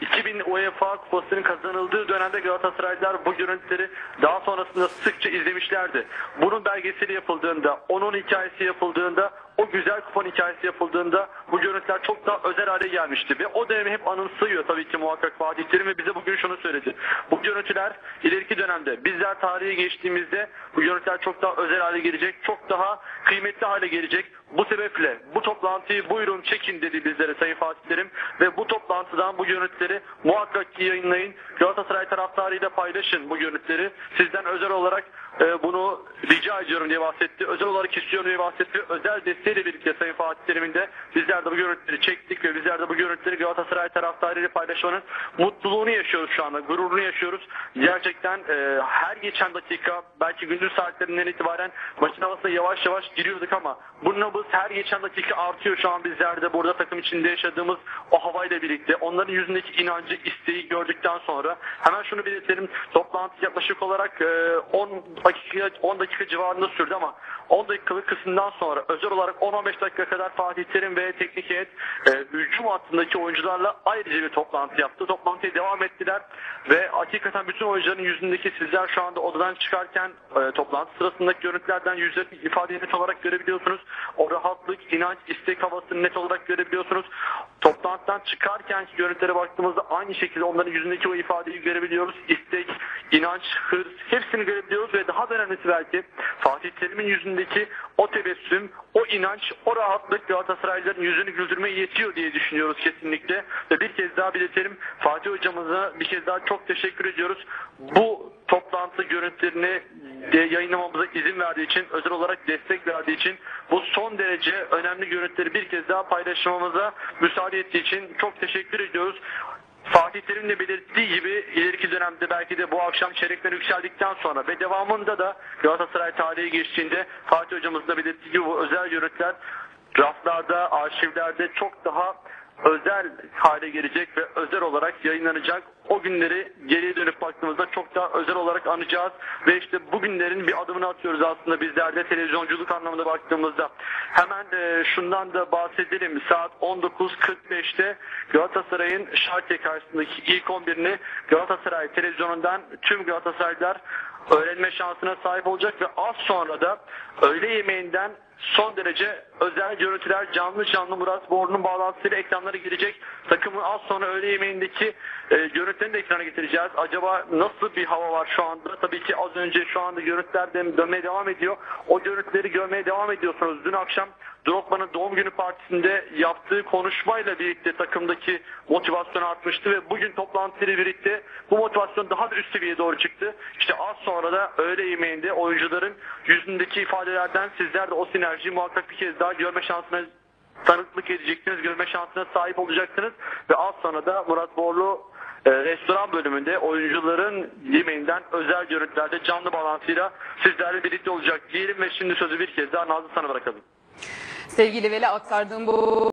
2000 UEFA kupasının kazanıldığı dönemde Galatasaraylılar bu görüntüleri daha sonrasında sıkça izlemişlerdi. Bunun belgeseli yapıldığında, onun hikayesi yapıldığında, o güzel kupanın hikayesi yapıldığında bu görüntüler çok daha özel hale gelmişti. Ve o dönemi hep anımsıyor tabii ki muhakkak Fatih Terim ve bize bugün şunu söyledi. Bu görüntüler ileriki dönemde bizler tarihe geçtiğimizde bu görüntüler çok daha özel hale gelecek, çok daha kıymetli hale gelecek. Bu sebeple bu toplantıyı buyurun çekin dedi bizlere Sayın Fatih Terim ve bu toplantıdan bu görüntüleri muhakkak ki yayınlayın. Galatasaray taraftarıyla paylaşın bu görüntüleri. Sizden özel olarak e, bunu rica ediyorum diye bahsetti. Özel olarak istiyorum diye bahsetti. Özel desteğiyle birlikte Sayın Fatih Terim'in de bizler de bu görüntüleri çektik ve bizler de bu görüntüleri Galatasaray taraftarıyla paylaşmanın mutluluğunu yaşıyoruz şu anda. Gururunu yaşıyoruz. Gerçekten e, her geçen dakika belki gündüz saatlerinden itibaren maçın havasına yavaş yavaş giriyorduk ama bu nabız her geçen dakika artıyor şu an bizler de burada takım içinde yaşadığımız o havayla birlikte. Onların yüzündeki inancı, isteği gördükten sonra hemen şunu belirtelim. Toplantı yaklaşık olarak e, 10 dakika 10 dakika civarında sürdü ama 10 dakikalık kısımdan sonra özel olarak 10-15 dakika kadar Fatih Terim ve teknik heyet e, hücum hattındaki oyuncularla ayrıca bir toplantı yaptı. Toplantıya devam ettiler ve hakikaten bütün oyuncuların yüzündeki sizler şu anda odadan çıkarken e, toplantı sırasındaki görüntülerden yüzlerini ifadeyi net olarak görebiliyorsunuz. O rahatlık, inanç, istek havasını net olarak görebiliyorsunuz. Toplantıdan çıkarkenki görüntülere baktığımızda aynı şekilde onların yüzündeki o ifadeyi görebiliyoruz. İstek, inanç, hırs hepsini görebiliyoruz ve daha da önemlisi belki Fatih Terim'in yüzündeki o tebessüm, o inanç, o rahatlık Galatasaraylıların yüzünü güldürmeye yetiyor diye düşünüyoruz kesinlikle. Ve bir kez daha belirtelim Fatih hocamıza bir kez daha çok teşekkür ediyoruz. Bu toplantı görüntülerini yayınlamamıza izin verdiği için, özel olarak destek verdiği için bu son derece önemli görüntüleri bir kez daha paylaşmamıza müsaade ettiği için çok teşekkür ediyoruz. Fatih Terim de belirttiği gibi ileriki dönemde belki de bu akşam çeyrekler yükseldikten sonra ve devamında da Galatasaray tarihi geçtiğinde Fatih hocamız da belirttiği gibi bu özel görüntüler raflarda, arşivlerde çok daha özel hale gelecek ve özel olarak yayınlanacak. O günleri geriye dönüp baktığımızda çok daha özel olarak anacağız ve işte bu günlerin bir adımını atıyoruz aslında bizler de televizyonculuk anlamında baktığımızda. Hemen e, şundan da bahsedelim. Saat 19.45'te Galatasaray'ın Şarkı karşısındaki ilk 11'ini Galatasaray televizyonundan tüm Galatasaraylılar öğrenme şansına sahip olacak ve az sonra da öğle yemeğinden son derece özel görüntüler canlı canlı Murat Borlu'nun bağlantısıyla ekranlara girecek. Takımın az sonra öğle yemeğindeki e, görüntülerini de ekrana getireceğiz. Acaba nasıl bir hava var şu anda? Tabii ki az önce şu anda görüntüler de dönmeye devam ediyor. O görüntüleri görmeye devam ediyorsunuz. Dün akşam Drogba'nın doğum günü partisinde yaptığı konuşmayla birlikte takımdaki motivasyon artmıştı ve bugün toplantıyla birlikte bu motivasyon daha da üst seviyeye doğru çıktı. İşte az sonra da öğle yemeğinde oyuncuların yüzündeki ifadelerden sizler de o sinerjiyi muhakkak bir kez daha görme şansına tanıklık edeceksiniz, görme şansına sahip olacaksınız ve az sonra da Murat Borlu e, restoran bölümünde oyuncuların yemeğinden özel görüntülerde canlı bağlantıyla sizlerle birlikte olacak diyelim ve şimdi sözü bir kez daha Nazlı sana bırakalım. Sevgili Veli aktardığım bu